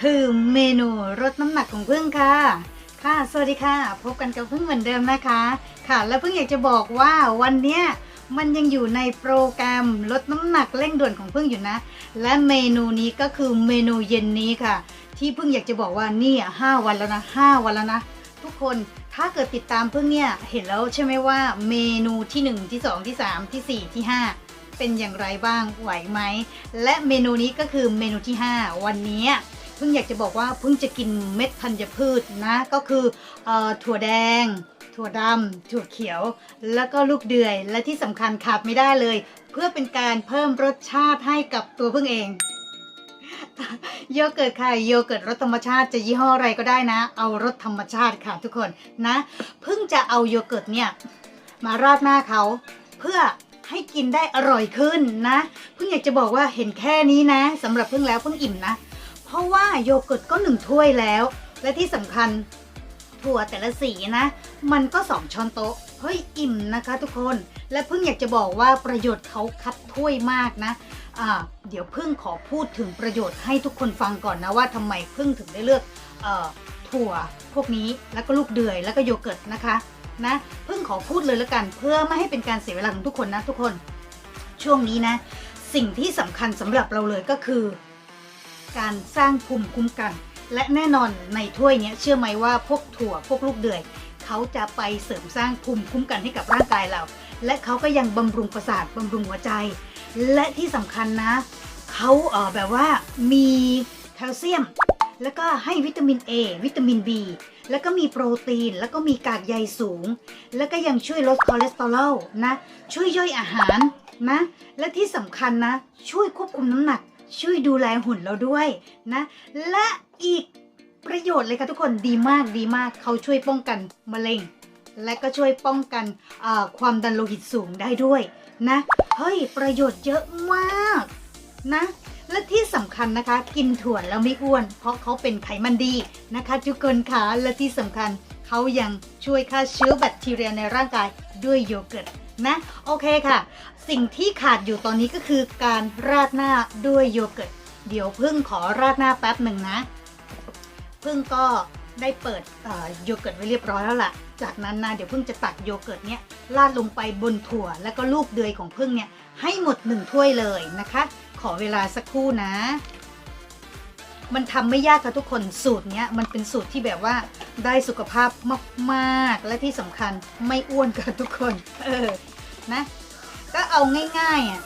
คือเมนูลดน้ำหนักของพึ่งค่ะ ค่ะ สวัสดีค่ะ พบกันกับพึ่งเหมือนเดิมนะคะ ค่ะ และพึ่งอยากจะบอกว่าวันเนี้ยมันยังอยู่ในโปรแกรมลดน้ำหนักเร่งด่วนของพึ่งอยู่นะ และเมนูนี้ก็คือเมนูเย็นนี้ค่ะ ที่พึ่งอยากจะบอกว่านี่อะห้าวันแล้วนะห้าวันแล้วนะ ทุกคนถ้าเกิดติดตามพึ่งเนี่ยเห็นแล้วใช่ไหมว่าเมนูที่หนึ่งที่สองที่สามที่สี่ที่ห้า เป็นอย่างไรบ้างไหวไหม และเมนูนี้ก็คือเมนูที่ 5 วันนี้เพิ่งอยากจะบอกว่าเพิ่งจะกินเม็ดธัญพืชนะ ก็คือออถั่วแดง ถั่วดำถั่วเขียว แล้วก็ลูกเดือย และที่สำคัญขาดไม่ได้เลย เพื่อเป็นการเพิ่มรสชาติให้กับตัวเพิ่งเองโยเกิร์ตค่ะโยเกิร์ตรสธรรมชาติจะยี่ห้ออะไรก็ได้นะ เอารสธรรมชาติค่ะทุกคนนะเพิ่งจะเอาโยเกิร์ตเนี่ยมาราดหน้าเขาเพื่อ ให้กินได้อร่อยขึ้นนะ เพิ่งอยากจะบอกว่าเห็นแค่นี้นะสำหรับเพิ่งแล้วเพิ่งอิ่มนะ เพราะว่าโยเกิร์ตก็หนึ่งถ้วยแล้ว และที่สำคัญถั่วแต่ละสีนะ มันก็สองช้อนโต๊ะเฮ้ยอิ่มนะคะทุกคน และเพิ่งอยากจะบอกว่าประโยชน์เขาคัดถ้วยมากนะอ่าเดี๋ยวเพิ่งขอพูดถึงประโยชน์ให้ทุกคนฟังก่อนนะว่าทำไมเพิ่งถึงได้เลือกอ่อ ถั่วพวกนี้แล้วก็ลูกเดือยแล้วก็โยเกิร์ตนะคะนะเพิ่งขอพูดเลยแล้วกัน เพื่อไม่ให้เป็นการเสียเวลาของทุกคนนะทุกคน ช่วงนี้นะ สิ่งที่สำคัญสำหรับเราเลยก็คือ การสร้างภูมิคุ้มกัน และแน่นอนในถ้วยเนี้ยเชื่อไหมว่าพวกถั่วพวกลูกเดือยเขาจะไปเสริมสร้างภูมิคุ้มกันให้กับร่างกายเรา และเขาก็ยังบำรุงประสาทบำรุงหัวใจ และที่สำคัญนะเขาเออแบบว่ามีแคลเซียม แล้วก็ให้วิตามิน A วิตามิน B แล้วก็มีโปรตีน แล้วก็มีกากใยสูง แล้วก็ยังช่วยลดคอเลสเตอรอลนะ ช่วยย่อยอาหารนะ และที่สำคัญนะ ช่วยควบคุมน้ำหนัก ช่วยดูแลหุ่นเราด้วยนะ และอีกประโยชน์เลยค่ะทุกคนดีมากดีมากเขาช่วยป้องกันมะเร็ง และก็ช่วยป้องกันความดันโลหิตสูงได้ด้วยนะ เฮ้ย ประโยชน์เยอะมากนะ และที่สำคัญนะคะ กินถั่วแล้วไม่อ้วน เพราะเขาเป็นไขมันดีนะคะทุกคนคะและที่สำคัญเขายังช่วยฆ่าเชื้อแบคทีเรียในร่างกายด้วยโยเกิร์ตนะโอเคค่ะ สิ่งที่ขาดอยู่ตอนนี้ก็คือการราดหน้าด้วยโยเกิร์ตเดี๋ยวพึ่งขอราดหน้าแป๊บหนึ่งนะ พึ่งก็ได้เปิดโยเกิร์ตไว้เรียบร้อยแล้วล่ะ จากนั้นนะเดี๋ยวพึ่งจะตักโยเกิร์ตเนี้ยราดลงไปบนถั่ว แล้วก็ลูกเดือยของพึ่งเนี่ยให้หมดหนึ่งถ้วยเลยนะคะ ขอเวลาสักครู่นะ มันทำไม่ยากค่ะทุกคนสูตรเนี้ยมันเป็นสูตรที่แบบว่าได้สุขภาพมากๆ และที่สำคัญไม่อ้วนค่ะทุกคน เออ นะ ก็เอาง่ายๆอะ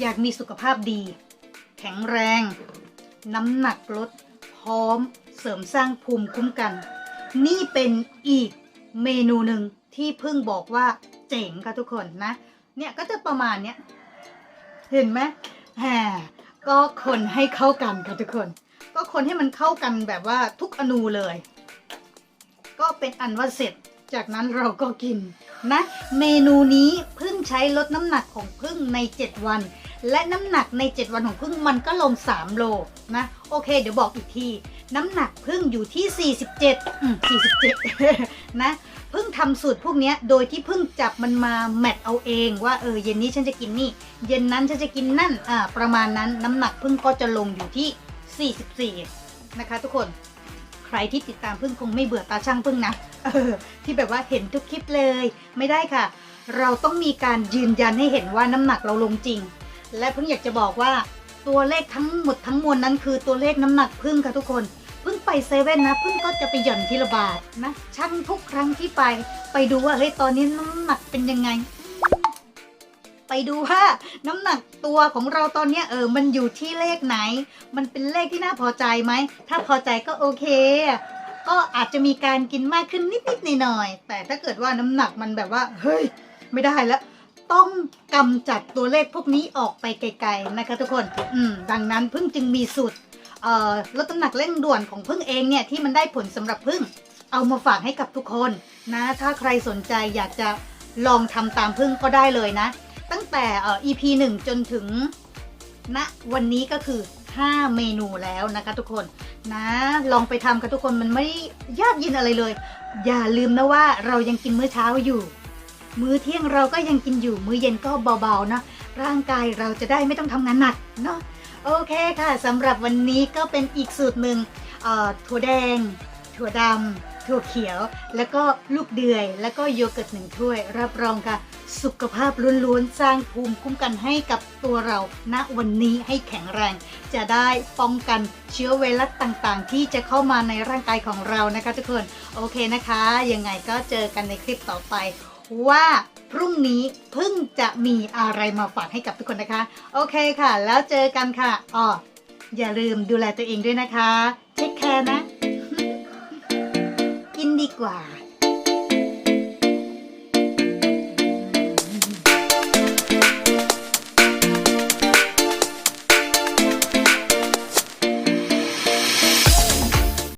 อยากมีสุขภาพดี แข็งแรง น้ำหนักลด พร้อมเสริมสร้างภูมิคุ้มกัน นี่เป็นอีกเมนูหนึ่งที่เพิ่งบอกว่าเจ๋งค่ะทุกคนนะ เนี่ยก็จะประมาณเนี้ย เห็นไหม แหมก็คนให้เข้ากันค่ะทุกคน ก็คนให้มันเข้ากันแบบว่าทุกอนูเลย ก็เป็นอันว่าเสร็จ จากนั้นเราก็กินนะ เมนูนี้พิ่งใช้ลดน้ำหนักของพึ่งใน 7 วัน และน้ำหนักใน 7 วันของพึ่งมันก็ลง 3 โลนะ โอเค เดี๋ยวบอกอีกที น้ำหนักพึ่งอยู่ที่ 47อืม47 นะ พิ่งทำสูตรพวกนี้โดยที่เพิ่งจับมันมาแมทเอาเองว่าเออเย็นนี้ฉันจะกินนี่ เย็นนั้นฉันจะกินนั่นอ่าประมาณนั้นน้ำหนักพึ่งก็จะลงอยู่ที่ 44 นะคะ ทุกคนใครที่ติดตามพึ่งคงไม่เบื่อตาช่างพึ่งนะออที่แบบว่าเห็นทุกคลิปเลย ไม่ได้ค่ะ เราต้องมีการยืนยันให้เห็นว่าน้ำหนักเราลงจริง และพึ่งอยากจะบอกว่าตัวเลขทั้งหมดทั้งมวลนั้นคือตัวเลขน้ำหนักพึ่งค่ะทุกคน เพิ่งไปเซเว่นนะเพิ่งก็จะไปหย่อนทีละบาทนะช่างทุกครั้งที่ไป ไปดูว่าเฮ้ยตอนนี้น้ำหนักเป็นยังไง ไปดูว่าน้ำหนักตัวของเราตอนเนี้เออมันอยู่ที่เลขไหน มันเป็นเลขที่น่าพอใจไหมถ้าพอใจก็โอเค ก็อาจจะมีการกินมากขึ้นนิดๆหน่อยๆแต่ถ้าเกิดว่าน้ำหนักมันแบบว่า เฮ้ย ไม่ได้แล้วต้องกำจัดตัวเลขพวกนี้ออกไปไกลๆนะคะทุกคน อืม ดังนั้นพึ่งจึงมีสูตร ลดน้ำหนักเร่งด่วนของพึ่งเองเนี่ยที่มันได้ผลสำหรับพึ่งเอามาฝากให้กับทุกคนนะ ถ้าใครสนใจอยากจะลองทำตามพึ่งก็ได้เลยนะ ตั้งแต่เอ่อ EP 1 จนถึงณวันนี้ก็คือ 5 เมนูแล้วนะคะทุกคนนะ ลองไปทำกันทุกคนมันไม่ยากยินอะไรเลย อย่าลืมนะว่าเรายังกินมื้อเช้าอยู่ มื้อเที่ยงเราก็ยังกินอยู่ มื้อเย็นก็เบาๆนะร่างกายเราจะได้ไม่ต้องทำงานหนักเนาะ โอเคค่ะสำหรับวันนี้ก็เป็นอีกสูตรหนึ่งถั่วแดง ถั่วดำถั่วเขียว แล้วก็ลูกเดือย แล้วก็โยเกิร์ตหนึ่งถ้วย รับรองค่ะสุขภาพล้วนๆ สร้างภูมิคุ้มกันให้กับตัวเราณวันนี้ให้แข็งแรง จะได้ป้องกันเชื้อไวรัสต่างๆ ที่จะเข้ามาในร่างกายของเรานะคะทุกคน โอเคนะคะ ยังไงก็เจอกันในคลิปต่อไป ว่าพรุ่งนี้เพิ่งจะมีอะไรมาฝากให้กับทุกคนนะคะ โอเคค่ะ แล้วเจอกันค่ะอ๋ออย่าลืมดูแลตัวเองด้วยนะคะ เทคแคร์นะ กินดีกว่า